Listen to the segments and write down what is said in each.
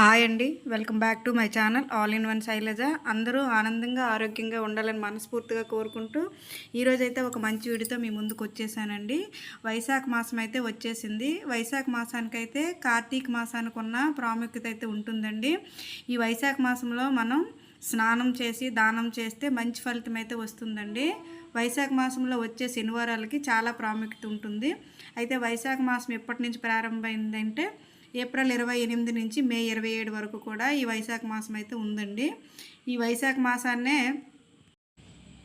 Hi అండి. Welcome back to my channel all in one Shailaja. అందరూ ఆనందంగా ఆరోగ్యంగా ఉండాలని మనస్ఫూర్తిగా కోరుకుంటూ ఈరోజైతే ఒక మంచి వీడితో మీ ముందుకు వచ్చేసానండి. వైశాఖ మాసం అయితే వచ్చేసింది. వైశాఖ మాసానికైతే కార్తీక మాసానికి ఉన్న ప్రాముఖ్యత అయితే ఉంటుందండి. ఈ వైశాఖ మాసంలో మనం స్నానం చేసి దానం చేస్తే మంచి ఫలితం అయితే వస్తుందండి. వైశాఖ మాసంలో వచ్చే శనివారాలకి చాలా ప్రాముఖ్యత ఉంటుంది. అయితే వైశాఖ మాసం ఎప్పటి నుంచి ప్రారంభమైందంటే ఏప్రిల్ ఇరవై ఎనిమిది నుంచి మే ఇరవై ఏడు వరకు కూడా ఈ వైశాఖ మాసం అయితే ఉందండి. ఈ వైశాఖ మాసాన్నే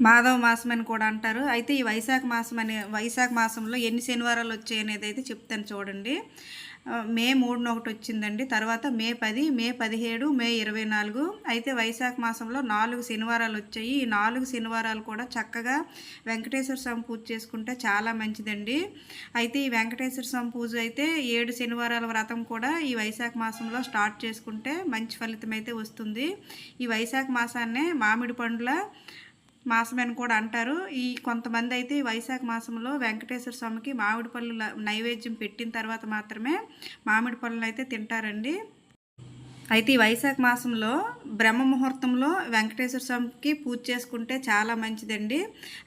మాధవ మాసం అని కూడా అంటారు. అయితే ఈ వైశాఖ మాసం అనే వైశాఖ మాసంలో ఎన్ని శనివారాలు వచ్చాయి అనేది అయితే చెప్తాను చూడండి. మే మూడున ఒకటి వచ్చిందండి. తర్వాత మే పది మే పదిహేడు మే ఇరవై నాలుగు. అయితే వైశాఖ మాసంలో నాలుగు శనివారాలు వచ్చాయి. ఈ నాలుగు శనివారాలు కూడా చక్కగా వెంకటేశ్వర స్వామి పూజ చేసుకుంటే చాలా మంచిదండి. అయితే ఈ వెంకటేశ్వర స్వామి పూజ అయితే ఏడు శనివారాల వ్రతం కూడా ఈ వైశాఖ మాసంలో స్టార్ట్ చేసుకుంటే మంచి ఫలితం అయితే వస్తుంది. ఈ వైశాఖ మాసాన్నే మామిడి పండ్ల మాసం అని కూడా అంటారు. ఈ కొంతమంది అయితే ఈ వైశాఖ మాసంలో వెంకటేశ్వర స్వామికి మామిడి పళ్ళు నైవేద్యం పెట్టిన తర్వాత మాత్రమే మామిడి పళ్ళను అయితే తింటారండి. అయితే ఈ వైశాఖ మాసంలో బ్రహ్మ ముహూర్తంలో వెంకటేశ్వర స్వామికి పూజ చేసుకుంటే చాలా మంచిదండి.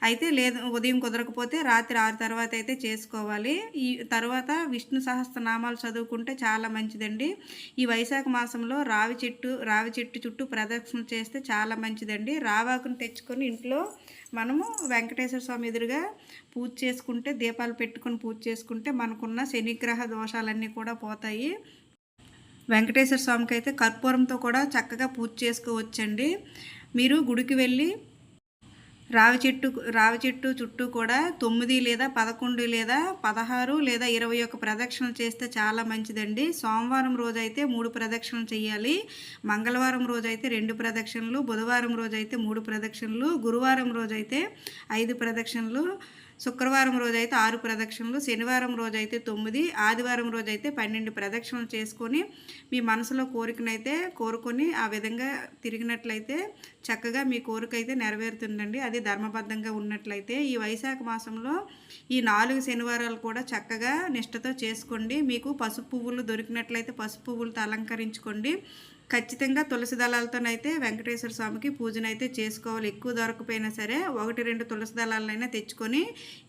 అయితే లేదు ఉదయం కుదరకపోతే రాత్రి ఆరు తర్వాత అయితే చేసుకోవాలి. ఈ తర్వాత విష్ణు సహస్రనామాలు చదువుకుంటే చాలా మంచిదండి. ఈ వైశాఖ మాసంలో రావి చెట్టు రావి చెట్టు చుట్టూ ప్రదక్షిణ చేస్తే చాలా మంచిదండి. రావాకును తెచ్చుకొని ఇంట్లో మనము వెంకటేశ్వర స్వామి ఎదురుగా పూజ చేసుకుంటే దీపాలు పెట్టుకొని పూజ చేసుకుంటే మనకున్న శనిగ్రహ దోషాలన్నీ కూడా పోతాయి. వెంకటేశ్వర స్వామికి అయితే కర్పూరంతో కూడా చక్కగా పూజ చేసుకోవచ్చండి. మీరు గుడికి వెళ్ళి రావి చెట్టు రావి చెట్టు చుట్టూ కూడా తొమ్మిది లేదా పదకొండు లేదా పదహారు లేదా ఇరవై ఒక్క ప్రదక్షిణలు చేస్తే చాలా మంచిదండి. సోమవారం రోజు అయితే మూడు ప్రదక్షిణలు చేయాలి. మంగళవారం రోజు అయితే రెండు ప్రదక్షిణలు బుధవారం రోజైతే మూడు ప్రదక్షిణలు గురువారం రోజు అయితే ఐదు ప్రదక్షిణలు శుక్రవారం రోజైతే ఆరు ప్రదక్షిణలు శనివారం రోజైతే తొమ్మిది ఆదివారం రోజైతే పన్నెండు ప్రదక్షిణలు చేసుకొని మీ మనసులో కోరికనైతే కోరుకొని ఆ విధంగా తిరిగినట్లయితే చక్కగా మీ కోరిక అయితే నెరవేరుతుందండి. అది ధర్మబద్ధంగా ఉన్నట్లయితే ఈ వైశాఖ మాసంలో ఈ నాలుగు శనివారాలు కూడా చక్కగా నిష్టతో చేసుకోండి. మీకు పసుపు పువ్వులు దొరికినట్లయితే పసుపు పువ్వులతో అలంకరించుకోండి. ఖచ్చితంగా తులసి దళాలతోనైతే వెంకటేశ్వర స్వామికి పూజనైతే చేసుకోవాలి. ఎక్కువ దొరకపోయినా సరే ఒకటి రెండు తులసి దళాలనైనా తెచ్చుకొని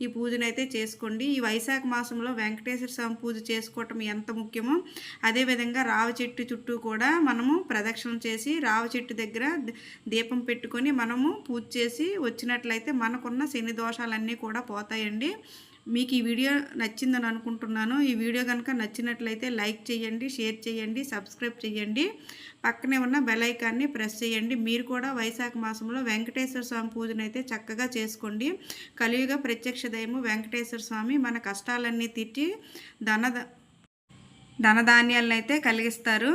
ఈ పూజనైతే చేసుకోండి. ఈ వైశాఖ మాసంలో వెంకటేశ్వర స్వామి పూజ చేసుకోవటం ఎంత ముఖ్యమో అదేవిధంగా రావి చెట్టు చుట్టూ కూడా మనము ప్రదక్షిణ చేసి రావి చెట్టు దగ్గర దీపం పెట్టుకొని మనము పూజ చేసి వచ్చినట్లయితే మనకున్న శని దోషాలన్నీ కూడా పోతాయండి. మీకు ఈ వీడియో నచ్చిందని అనుకుంటున్నాను. ఈ వీడియో కనుక నచ్చినట్లయితే లైక్ చేయండి షేర్ చేయండి సబ్స్క్రైబ్ చేయండి. పక్కనే ఉన్న బెలైకాన్ని ప్రెస్ చేయండి. మీరు కూడా వైశాఖ మాసంలో వెంకటేశ్వర స్వామి పూజను అయితే చక్కగా చేసుకోండి. కలియుగ ప్రత్యక్ష దయము వెంకటేశ్వర స్వామి మన కష్టాలన్నీ తిట్టి ధన ధనధాన్యాలను అయితే కలిగిస్తారు.